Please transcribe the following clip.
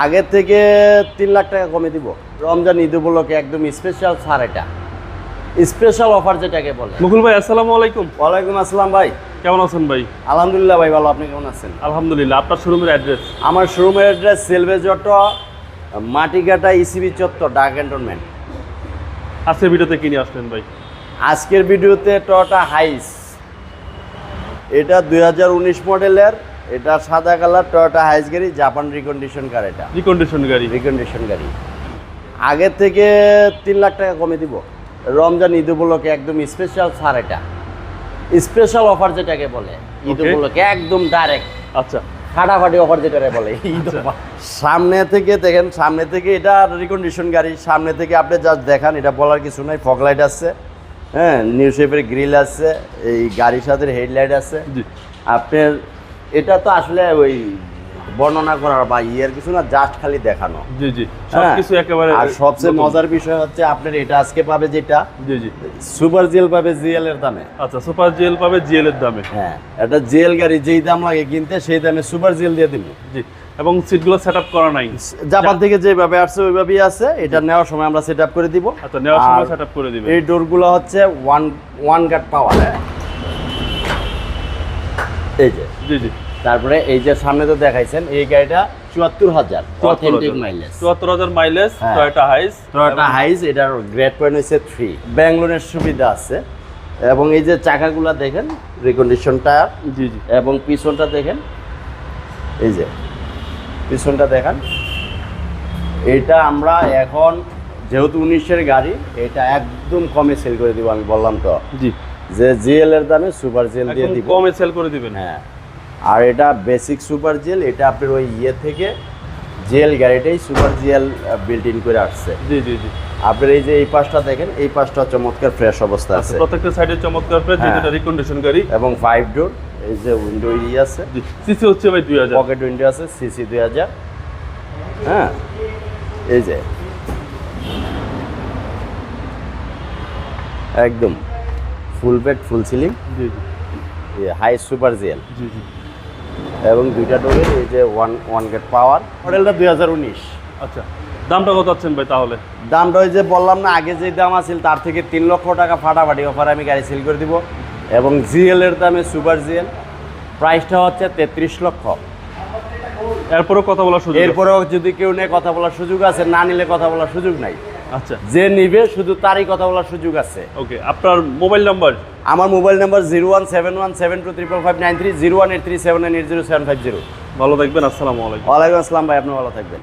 আগের থেকে তিন লাখ টাকা কমে দিব। রমজান ঈদ উপলক্ষে একদম স্পেশাল ছাড় এটা। স্পেশাল অফার যেটাকে বলে। মুকুল ভাই আসসালামু আলাইকুম। ওয়ালাইকুম আসসালাম ভাই। কেমন আছেন ভাই? আলহামদুলিল্লাহ ভাই ভালো। আপনি কেমন আছেন? আলহামদুলিল্লাহ আপনার শোরুমের অ্যাড্রেস আমার শোরুমের অ্যাড্রেস সেলভে জট মাটিকাটা ইসিবি চত্বর ডাক ক্যান্টনমেন্ট আজকের ভিডিওতে কিনে আসলেন ভাই? আজকের ভিডিওতে টয়োটা হাইস এটা দুই হাজার উনিশ মডেলের এটা সাদা কালার টয়োটা হাইস গাড়ি জাপান রিকন্ডিশন কার এটা। রিকন্ডিশন গাড়ি। রিকন্ডিশন গাড়ি। আগের থেকে তিন লাখ টাকা কমে দিব। রমজান ঈদ উপলক্ষে একদম স্পেশাল ছাড় এটা। স্পেশাল অফার যেটাকে বলে ঈদ. উপলক্ষে একদম ডাইরেক্ট আচ্ছা। ফাটাফাটি অফার যেটাকে বলে ঈদ সামনে থেকে দেখেন সামনে থেকে এটা রিকন্ডিশন গাড়ি। সামনে থেকে আপনি জাস্ট দেখান এটা বলার কিছু নাই ফগ লাইট আছে। হ্যাঁ নিউ শেপের গ্রিল আছে এই গাড়ির সাথে হেডলাইট আছে। আপনার এটা তো আসলে ওই বর্ণনা করার বা ইয়ের কিছু না জাস্ট খালি দেখানো। জি জি। হ্যাঁ। সবকিছু একেবারে আর সবচেয়ে মজার বিষয় হচ্ছে আপনার এটা আজকে পাবে যেটা? জি জি। সুপার জেল পাবে জিএল এর দামে। আচ্ছা সুপার জেল পাবে জিএল এর দামে। হ্যাঁ এটা জেল গাড়ি যেই দাম লাগে কিনতে সেই দামে সুপার জেল দিয়ে দিব। জি এবং সিটগুলো সেট আপ করা নাই। জাপান থেকে যেভাবে আসছে ওইভাবেই আছে। এটা নেওয়ার সময় আমরা সেট আপ করে দিব। আচ্ছা নেওয়ার সময় সেট আপ করে দিব এই ডোরগুলো হচ্ছে ওয়ান ওয়ান গার্ড পাওয়ার এই যে। জি জি। তারপরে এই যে সামনে তো দেখাইছেন এই গাড়িটা চুয়াত্তর হাজার অথেন্টিক মাইলেজ চুয়াত্তর হাজার mileage. Toyota Hiace Toyota Hiace এটার গ্রেড পয়েন্ট হচ্ছে থ্রি ব্যাঙ্গলোরের সুবিধা আছে। এবং এই যে চাকাগুলো দেখেন রিকন্ডিশন টায়ার জি জি। এবং পিছনটা দেখেন এই যে। পিছনটা দেখেন। এটা আমরা এখন যেহেতু উনিশের গাড়ি এটা একদম কমে সেল করে দিব আমি বললাম তো। জি। যে জিএল এর দামে সুপার জেল দিয়ে দিব। কমে সেল করে দিবেন। হ্যাঁ। আর এটা বেসিক সুপার জেল এটা আপনার ওই ইয়ে থেকে জেল গাড়িটাই সুপার জেল বিল্ট ইন করে আসছে। জি জি জি। আপনার এই যে এই পাশটা দেখেন এই পাশটা চমৎকার ফ্রেশ অবস্থা আছে। প্রত্যেকটা সাইডে চমৎকার ফ্রেশ হ্যাঁ। যেটা রিকন্ডিশন গাড়ি। এবং ফাইভ ডোর এই যে উইন্ডো ই আছে। সিসি হচ্ছে ভাই দুই হাজার। পকেট উইন্ডো আছে সিসি দুই হাজার। হ্যাঁ। এই যে। একদম। ফুল বেড ফুল সিলিং জি জি। হাই সুপার জেল জি জি। এবং দুইটা ডোরের এই যে ওয়ান ওয়ান গেট পাওয়ার মডেলটা দুই হাজার উনিশ। আচ্ছা দামটা কত আছেন ভাই তাহলে? দামটা ওই যে বললাম না আগে যে দাম আছিল তার থেকে তিন লক্ষ টাকা ফাটাফাটি অফার আমি গাড়ি সেল করে দিব। এবং জিএল এর দামে সুপার জিএল প্রাইসটা হচ্ছে তেত্রিশ লক্ষ। এরপরেও কথা বলার সুযোগ এরপরেও যদি কেউ নেই কথা বলার সুযোগ আছে না নিলে কথা বলার সুযোগ নাই। আচ্ছা। যে নিবে শুধু তারই কথা বলার সুযোগ আছে। ওকে আপনার মোবাইল নাম্বার? আমার mobile number zero one seven one seven two triple five nine three zero one eight three seven nine eight zero seven five zero. ভালো থাকবেন আসসালামু আলাইকুম। ওয়ালাইকুম আসসালাম ভাই আপনি ভালো থাকবেন।